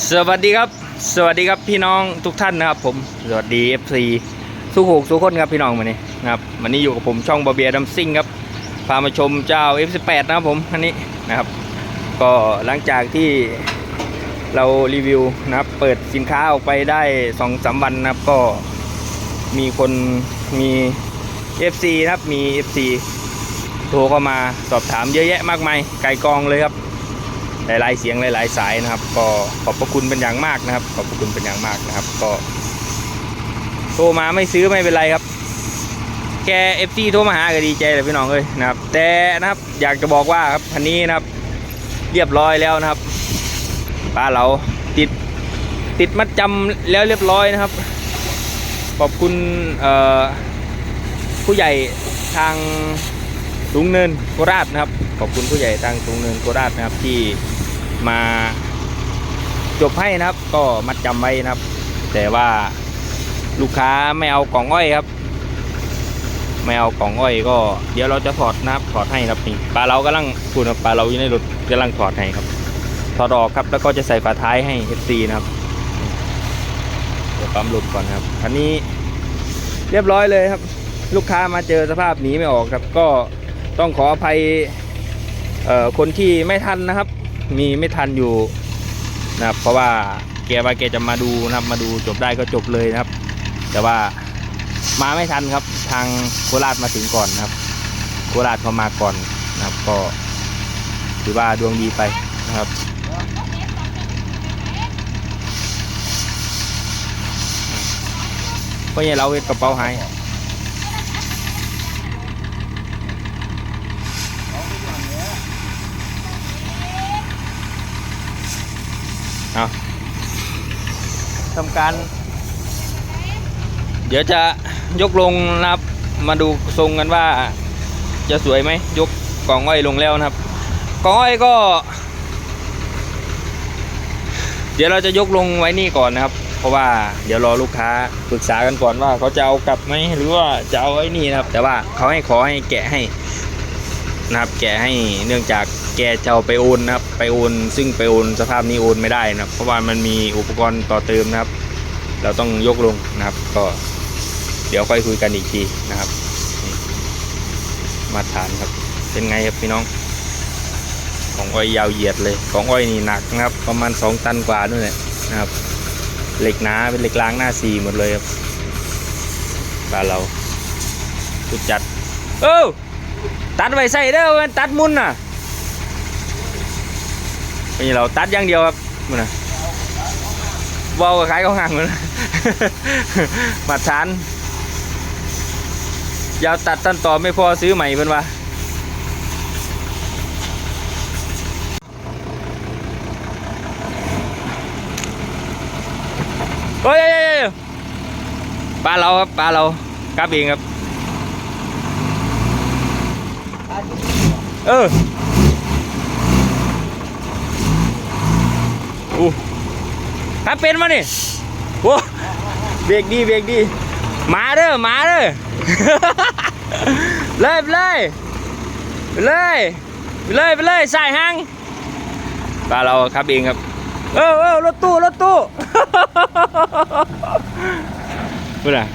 สวัสดีครับ สวัสดีครับพี่น้องทุกท่านนะครับ ผมสวัสดี FC สุขูกสุขคนครับพี่น้องวันนี้นะครับวันนี้อยู่กับผมช่องบาเบียดัมซิ่งครับพามาชมเจ้า F18 นะครับผมอันนี้นะครับ ก็หลังจากที่เรารีวิวนะครับ เปิดสินค้าออกไปได้2องสามวันนะครับก็มีคนมี FC นะครับมี FC โทรเข้ามาสอบถามเยอะแยะมากมายไก่กองเลยครับ หลายๆเสียงหลาย ๆ สายนะครับ ก็ขอบพระคุณเป็นอย่างมากนะครับ ขอบพระคุณเป็นอย่างมากนะครับ ก็โทรมาไม่ซื้อไม่เป็นไรครับแกเอฟซีโทรมาหาก็ดีใจเลยพี่น้องเลยนะครับ แต่นะครับอยากจะบอกว่าครับคันนี้นะครับ เรียบร้อยแล้วนะครับป้าเราติดติดมัดจำแล้วเรียบร้อยนะครับ ขอบคุณผู้ใหญ่ทาง สูงเนินโคราชนะครับ ขอบคุณผู้ใหญ่ทางสูงเนินโคราชนะครับที่มาจบให้นะครับ ก็มัดจำไว้นะครับ แต่ว่าลูกค้าไม่เอากล่องอ้อยครับ ไม่เอากล่องอ้อยก็เดี๋ยวเราจะถอดนะครับถอดให้ครับนี่ปลาเรากำลังพูดนะปลาเราอยู่ในรถกำลังถอดให้ครับถอดออกครับแล้วก็จะใส่ฝาท้ายให้ FC นะครับเดี๋ยวปั๊มลมก่อนครับคันนี้เรียบร้อยเลยครับ ลูกค้ามาเจอสภาพหนีไม่ออกครับก็ ต้องขออภัยคนที่ไม่ทันนะครับ มีไม่ทันอยู่นะครับ เพราะว่าแกว่าแกจะมาดูนะครับ มาดูจบได้ก็จบเลยนะครับ แต่ว่ามาไม่ทันครับ ทางโคราชมาถึงก่อนนะครับ โคราชเขามาก่อนนะครับ ก็ถือว่าดวงดีไปนะครับก็ยังเราเวทกระเป๋าหาย ทำการ เดี๋ยวจะยกลงนะครับ มาดูทรงกันว่าจะสวยไหมยกกล่องอ้อยลงแล้วนะครับกล่องอ้อยก็ เดี๋ยวเราจะยกลงไว้นี่ก่อนนะครับ เพราะว่าเดี๋ยวรอลูกค้าปรึกษากันก่อนว่าเขาจะเอากลับไหมหรือว่าจะเอาไอ้นี่นะครับ แต่ว่าเขาให้ขอให้แกะให้นะครับ แกะให้เนื่องจากแกจะเอาไปโอนนะครับ ไปโอน ซึ่งไปโอนสภาพนี้โอนไม่ได้นะครับ เพราะว่ามันมีอุปกรณ์ต่อเติมนะครับ เราต้องยกลงนะครับ ก็เดี๋ยวค่อยคุยกันอีกทีนะครับ มาฐานครับ เป็นไงครับพี่น้อง ของอ้อยยาวเหยียดเลย ของอ้อยนี่หนักนะครับ ประมาณ 2 ตันกว่าด้วยแหละนะครับ เหล็กหนาเป็นเหล็กล้างหน้าสีหมดเลยครับบ้าเราสุดจัด เอ้าตัดไว้ใส่เด้อมันตัดมุนน่ะ นี่เราตัดอย่างเดียวครับมันนะเบากับขายเขาห่างมันมาทานยาวตัดตันต่อไม่พอซื้อใหม่เพิ่นว่าเฮ้ยเฮ้ยยปลาเราครับปลาเรากลับเองครับ เออ ครับเป็นมานี่โอ้เบรกดีเบรกดีมาเด้อมาเด้อเลยไปเลยไปเลยไปเลยไปเลยใส่หางปลาเราครับเองครับเออเออรถตู้รถตู้พูดอะ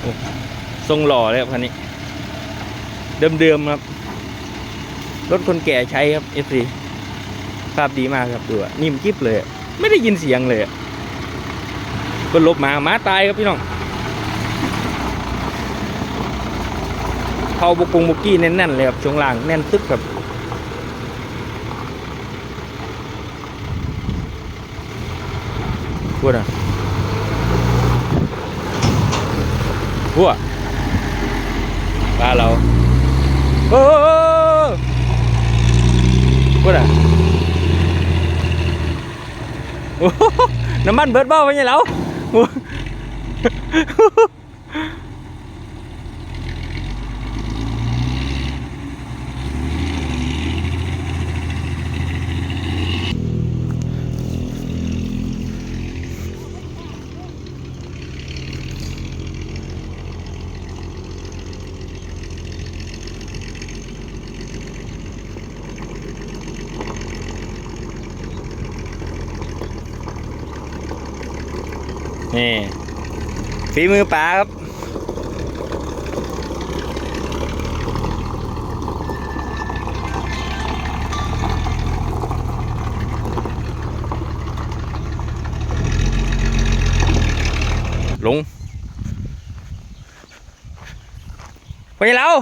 โอ้ทรงหล่อเลยครับคันนี้ เดิมๆครับ รถคนแก่ใช้ครับ F4 ภาพดีมากครับดูอะนิ่มกิ๊บเลยอะ ไม่ได้ยินเสียงเลยก็ลบมาหมาตายครับพี่น้องเผาบุกงบุกี้แน่นๆเลยครับช่วงล่างแน่นตึกครับพูดอะพูดปลาเราโอ้พูดอะโอ้โห น้ำมันเบิดเบ้าไปยังแล้ว นี่ฝีมือป๋าครับลงไปแล้ว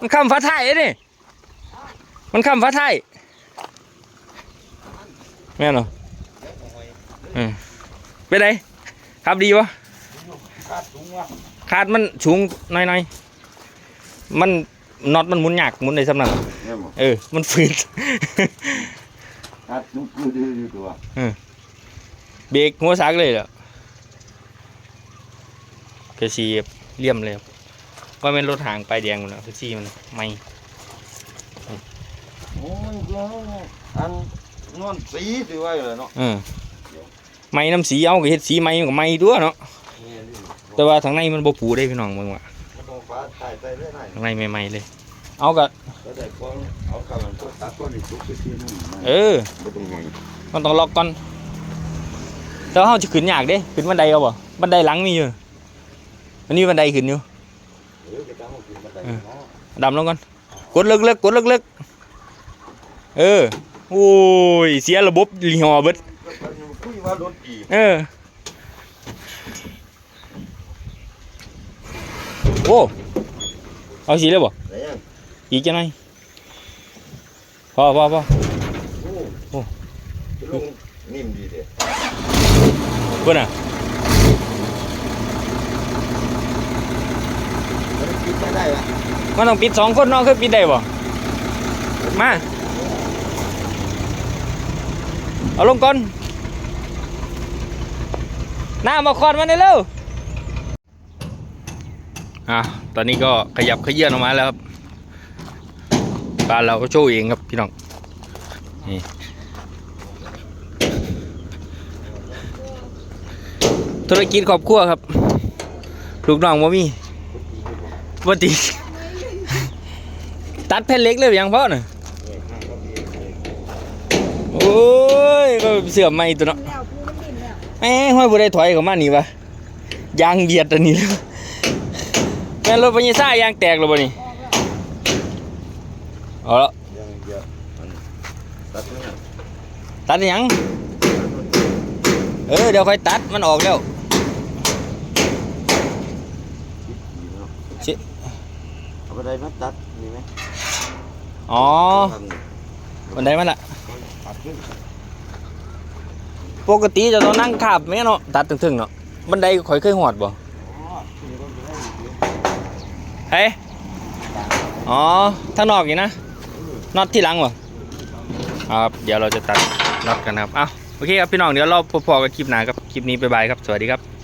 มันคำฟ้าไทยนี่ มันคำฟ้าไทยแม่นเหรออืมไปไหน ขับดีวะคาดสูงวะคาดมันสูงหน่อยๆมันน็อตมันหมุนยากหมุนในสำนักเนี่ยหมดเออ มันฝืดคาดสูงคือดื้อตัวเบรกหัวซักเลยเหรอเพซีเลี่ยมเลยครับว่าเป็นรถหางปลายแดงหมดแล้วเพซีมันไม่โอ้ยเดี๋ยวอันนอนสีสิไว้เลยเนาะเออ ไม่น้ำสีเอาก็เฮ็ดสีไม่กับไม่ด้วยเนาะนี่นี่แต่ว่าทางในมันบ่ปูได้พี่น้องเบิ่งว่ามันต้องฟ้าถ่ายใส่ได้ไหนทางในใหม่ๆเลย เอาก็ก็ได้ฟองเอาคำมันก็ตัดก้อนอีกทุกทีนึงเออไม่ต้องไงมันต้องล็อกก่อนแต่ว่าเฮาจะขึ้นยากเด้ขึ้นบันไดเอาบ่บันไดหลังมีอยู่มันมีบันไดขึ้นอยู่เออไปตามเอาขึ้นมาได้เนาะดำลงก่อนกดเลิกๆกดเลิกๆเออโอ้ยเสียระบบรีหอเบิด คุยว่ารถดีเออ โอ้ เอาสีเลยบ่ไหนยังอีกจังหน่อยพอพอพอโอ้โอ้ลงนิ่มดีเด้เพื่อนอะมันคิดไม่ได้ละมันต้องปิดสองคนเน้องคือปิดได้บ่มา เอาลงก่อน หน้ามาคอนมาเร็วอะตอนนี้ก็ขยับขยื่นออกมาแล้วครับบ้านเราก็โชว์เองครับพี่น้องนี่ธุรกิจครอบครัวครับ ลูกน้องว่ามีว่าตีตัดแผ่นเล็กเลยยังพ่อน่ะโอ้ยก็เสื่อมไม่ตัวเนาะ แล้วปูมันดิ่นแล้วแม่ห้อยบุได้ถอยเข้ามานี่วะยางเบียดอันนี้แล้วแม่นรถพญาซ่ายางแตกแล้วบ่นี่ออกแล้วเอาละยังเยอะมันตัดไม่ได้ตัดหยังเออเดี๋ยวค่อยตัดมันออกแล้วชิเอาไปได้ไหมตัดมีไหมอ๋อวันใดมันละตัดขึ้น ปกติจะต้องนั่งขับแม่เนาะตัดถึงๆเนาะบันไดข่อยเคยหอดบ่อ๋อนี่ก็ไม่ได้อยู่เฮ้ยอ๋อถ้านอกอยู่นะน็อตที่หลังบ่ครับเดี๋ยวเราจะตัดน็อตกันครับเอ้าโอเคครับพี่น้องเดี๋ยวเราพอๆกับคลิปหน้าครับคลิปนี้บ๊ายบายครับสวัสดีครับ